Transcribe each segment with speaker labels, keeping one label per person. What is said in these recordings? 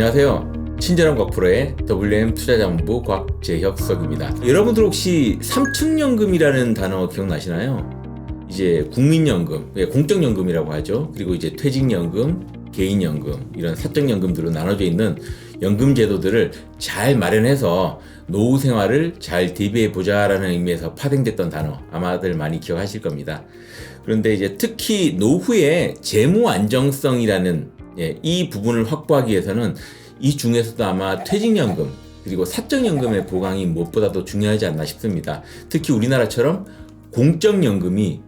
Speaker 1: 안녕하세요. 친절한 곽프로의 WM 투자자본부 곽재혁 수석입니다. 여러분들 혹시 삼층연금이라는 단어 기억나시나요? 이제 국민연금, 예, 공적연금이라고 하죠. 그리고 이제 퇴직연금, 개인연금 이런 사적연금들로 나눠져 있는 연금 제도들을 잘 마련해서 노후 생활을 잘 대비해 보자라는 의미에서 파생됐던 단어 아마들 많이 기억하실 겁니다. 그런데 이제 특히 노후의 재무 안정성이라는 예, 이 부분을 확보하기 위해서는 이 중에서도 아마 퇴직연금 그리고 사적연금의 보강이 무엇보다도 중요하지 않나 싶습니다. 특히 우리나라처럼 공적연금이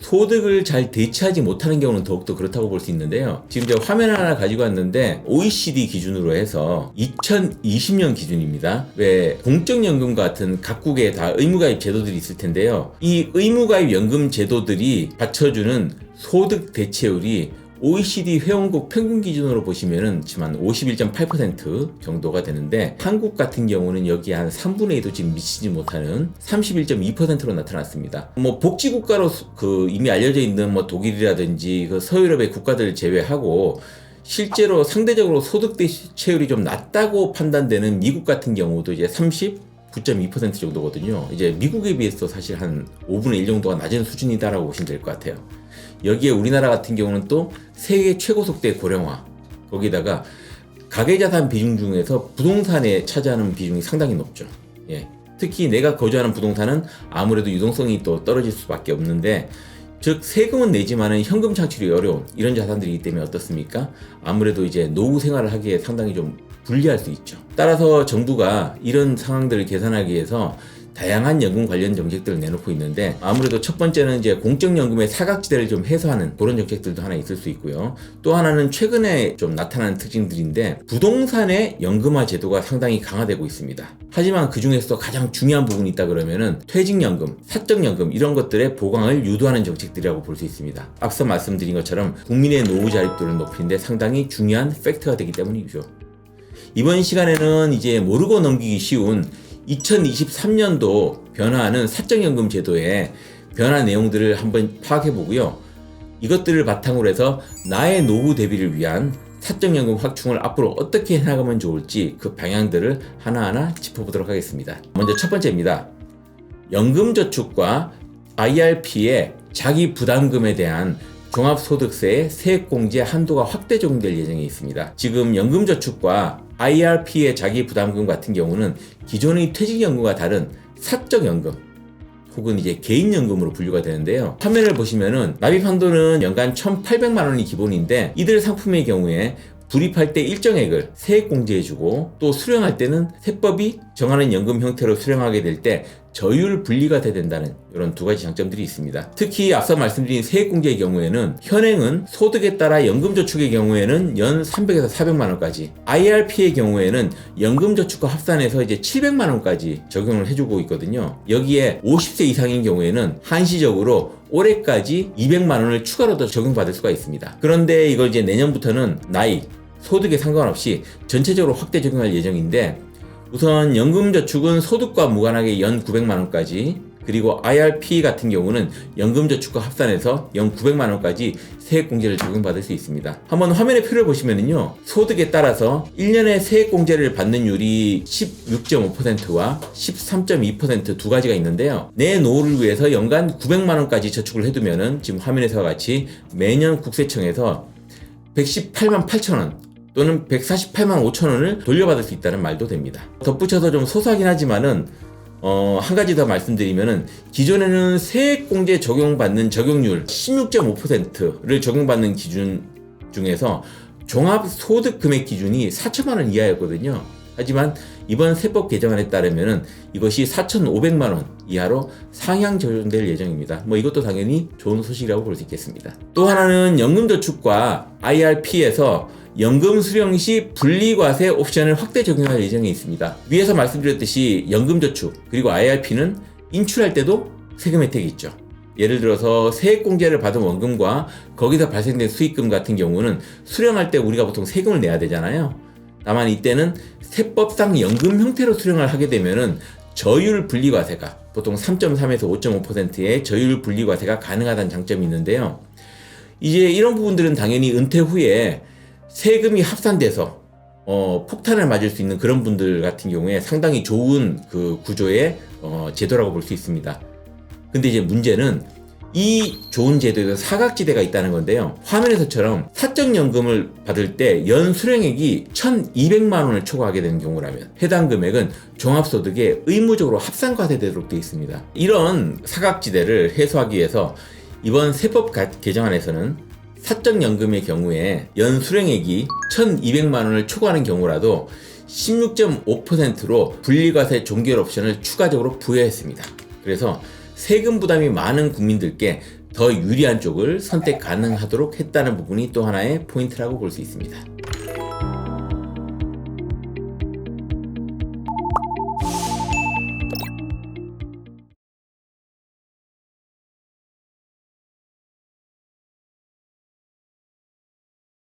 Speaker 1: 소득을 잘 대체하지 못하는 경우는 더욱더 그렇다고 볼 수 있는데요. 지금 제가 화면 하나 가지고 왔는데 OECD 기준으로 해서 2020년 기준입니다. 왜 공적연금 같은 각국에 다 의무가입 제도들이 있을 텐데요. 이 의무가입 연금 제도들이 받쳐주는 소득 대체율이 OECD 회원국 평균 기준으로 보시면은 지금 한 51.8% 정도가 되는데 한국 같은 경우는 여기 한 3분의 2도 지금 미치지 못하는 31.2%로 나타났습니다. 뭐 복지국가로 그 이미 알려져 있는 뭐 독일이라든지 그 서유럽의 국가들을 제외하고 실제로 상대적으로 소득 대체율이 좀 낮다고 판단되는 미국 같은 경우도 이제 30 9.2% 정도거든요. 이제 미국에 비해서 사실 한 5분의 1 정도가 낮은 수준이다라고 보시면 될 것 같아요. 여기에 우리나라 같은 경우는 또 세계 최고 속도의 고령화 거기다가 가계자산 비중 중에서 부동산에 차지하는 비중이 상당히 높죠. 예. 특히 내가 거주하는 부동산은 아무래도 유동성이 또 떨어질 수밖에 없는데 즉 세금은 내지만은 현금 창출이 어려운 이런 자산들이기 때문에 어떻습니까? 아무래도 이제 노후 생활을 하기에 상당히 좀 불리할 수 있죠. 따라서 정부가 이런 상황들을 개선하기 위해서 다양한 연금 관련 정책들을 내놓고 있는데 아무래도 첫 번째는 이제 공적연금의 사각지대를 좀 해소하는 그런 정책들도 하나 있을 수 있고요. 또 하나는 최근에 좀 나타나는 특징들인데 부동산의 연금화 제도가 상당히 강화되고 있습니다. 하지만 그 중에서 가장 중요한 부분이 있다 그러면은 퇴직연금, 사적연금 이런 것들의 보강을 유도하는 정책들이라고 볼 수 있습니다. 앞서 말씀드린 것처럼 국민의 노후 자립도를 높이는데 상당히 중요한 팩트가 되기 때문이죠. 이번 시간에는 이제 모르고 넘기기 쉬운 2023년도 변화하는 사적연금 제도의 변화 내용들을 한번 파악해 보고요. 이것들을 바탕으로 해서 나의 노후 대비를 위한 사적연금 확충을 앞으로 어떻게 해나가면 좋을지 그 방향들을 하나하나 짚어보도록 하겠습니다. 먼저 첫 번째입니다. 연금저축과 IRP의 자기 부담금에 대한 종합소득세의 세액공제 한도가 확대 적용될 예정에 있습니다. 지금 연금저축과 IRP의 자기 부담금 같은 경우는 기존의 퇴직연금과 다른 사적연금 혹은 이제 개인연금으로 분류가 되는데요. 화면을 보시면은 납입 한도는 연간 1,800만 원이 기본인데 이들 상품의 경우에 불입할 때 일정액을 세액공제해주고 또 수령할 때는 세법이 정하는 연금 형태로 수령하게 될 때 저율 분리가 돼야 된다는 이런 두 가지 장점들이 있습니다. 특히 앞서 말씀드린 세액공제의 경우에는 현행은 소득에 따라 연금저축의 경우에는 연 300에서 400만 원까지, IRP의 경우에는 연금저축과 합산해서 이제 700만 원까지 적용을 해주고 있거든요. 여기에 50세 이상인 경우에는 한시적으로 올해까지 200만 원을 추가로 더 적용받을 수가 있습니다. 그런데 이걸 이제 내년부터는 나이, 소득에 상관없이 전체적으로 확대 적용할 예정인데 우선 연금저축은 소득과 무관하게 연 900만원까지 그리고 IRP 같은 경우는 연금저축과 합산해서 연 900만원까지 세액공제를 적용받을 수 있습니다. 한번 화면의 표를 보시면요. 소득에 따라서 1년에 세액공제를 받는 율이 16.5%와 13.2%두 가지가 있는데요. 내 노후를 위해서 연간 900만원까지 저축을 해두면은 지금 화면에서와 같이 매년 국세청에서 118만 8천원 또는 148만 5천 원을 돌려받을 수 있다는 말도 됩니다. 덧붙여서 좀 소소하긴 하지만은 어, 한 가지 더 말씀드리면은 기존에는 세액공제 적용받는 적용률 16.5%를 적용받는 기준 중에서 종합소득 금액 기준이 4천만 원 이하였거든요. 하지만 이번 세법 개정안에 따르면 이것이 4,500만 원 이하로 상향 적용될 예정입니다. 뭐 이것도 당연히 좋은 소식이라고 볼 수 있겠습니다. 또 하나는 연금저축과 IRP에서 연금 수령 시 분리과세 옵션을 확대 적용할 예정에 있습니다. 위에서 말씀드렸듯이 연금저축 그리고 IRP는 인출할 때도 세금 혜택이 있죠. 예를 들어서 세액공제를 받은 원금과 거기서 발생된 수익금 같은 경우는 수령할 때 우리가 보통 세금을 내야 되잖아요. 다만 이때는 세법상 연금 형태로 수령을 하게 되면은 저율 분리과세가 보통 3.3에서 5.5%의 저율 분리과세가 가능하다는 장점이 있는데요. 이제 이런 부분들은 당연히 은퇴 후에 세금이 합산돼서 어, 폭탄을 맞을 수 있는 그런 분들 같은 경우에 상당히 좋은 그 구조의 어, 제도라고 볼 수 있습니다. 근데 이제 문제는 이 좋은 제도에도 사각지대가 있다는 건데요. 화면에서처럼 사적연금을 받을 때 연 수령액이 1,200만 원을 초과하게 되는 경우라면 해당 금액은 종합소득에 의무적으로 합산과세되도록 되어 있습니다. 이런 사각지대를 해소하기 위해서 이번 세법 가- 개정안에서는 사적연금의 경우에 연 수령액이 1,200만 원을 초과하는 경우라도 16.5%로 분리과세 종결 옵션을 추가적으로 부여했습니다. 그래서 세금 부담이 많은 국민들께 더 유리한 쪽을 선택 가능하도록 했다는 부분이 또 하나의 포인트라고 볼 수 있습니다.